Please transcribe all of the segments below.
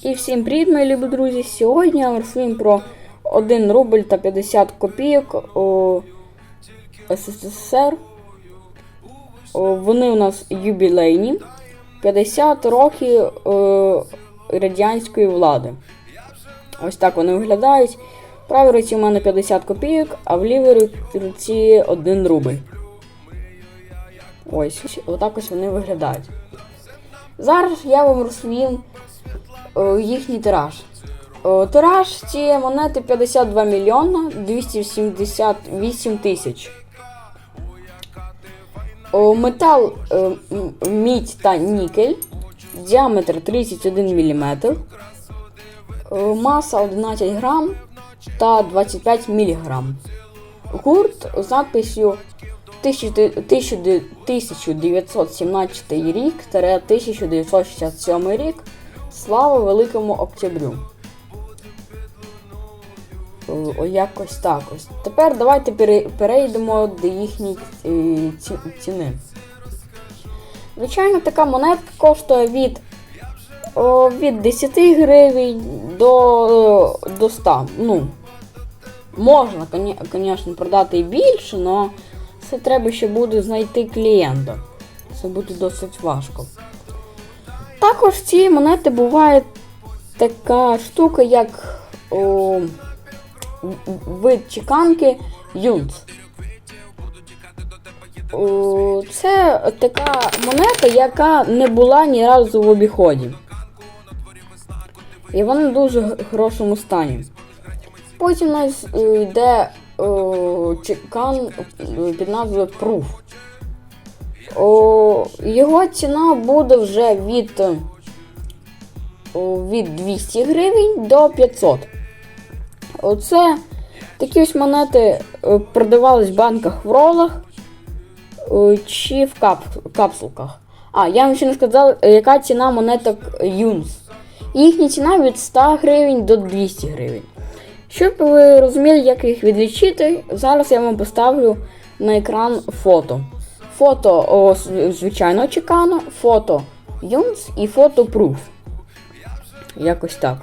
І всім привіт, мої любі друзі! Сьогодні я розповім про 1 рубль та 50 копійок у СССР. Вони у нас юбілейні. 50 років е, радянської влади. Ось так вони виглядають. В правій руці у мене 50 копійок, а в лівій ру- руці 1 рубль. Ось, отак ось вони виглядають. Зараз я вам розповім їхній тираж. Е, Тираж цієї монети 52 мільйона 278 тисяч. Метал е, мідь та нікель. Діаметр 31 мм. Маса 11 грам та 25 мг. Гурт з надписью 1917 рік 1967 рік. Слава Великому Октябрю. О, якось так ось. Тепер давайте перейдемо до їхньої е, ці- ціни. Звичайно, така монетка коштує від, о, від 10 гривень до, до 100. Ну, можна, звісно, продати і більше, але це треба ще буде знайти клієнта. Це буде досить важко. Також в монети буває така штука, як о, вид чеканки Юнц. Це така монета, яка не була ні разу в обіході. І вона в дуже хорошому стані. Потім у нас е, йде о, чекан е, під назвою Proof. О, його ціна буде вже від, від 200 гривень до 500. Оце такі ось монети е, продавались в банках в ролах е, чи в кап, капсулках. А, я вам ще не сказав, яка ціна монеток Юнс. Їхня ціна від 100 гривень до 200 гривень. Щоб ви розуміли, як їх відлічити, зараз я вам поставлю на екран фото. Фото о, з- звичайного чекану, фото Юнс і фото Proof. Якось так.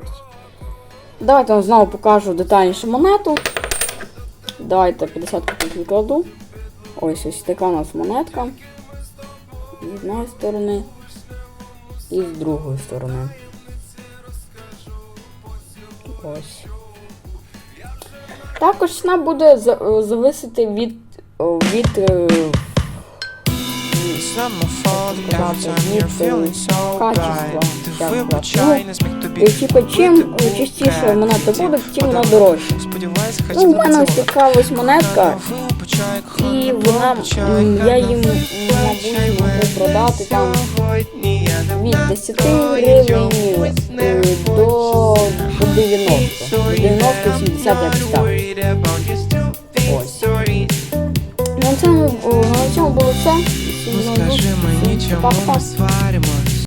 Давайте вам знову покажу детальніше монету. Давайте 50 копійок відкладу. Ось ось така у нас монетка. З одної сторони, і з другої сторони. Ось. Також ціна буде е, зависити від, о, від зміг тобі І, типу, чим частіше монета буде, тим вона дорожча. Ну, в мене ось така ось монетка, і вона, я їм, мабуть, можу продати там від 10 гривень до, до 90. 90-70 якось так. Ось. На цьому, Ну скажи мені, Па-па. ми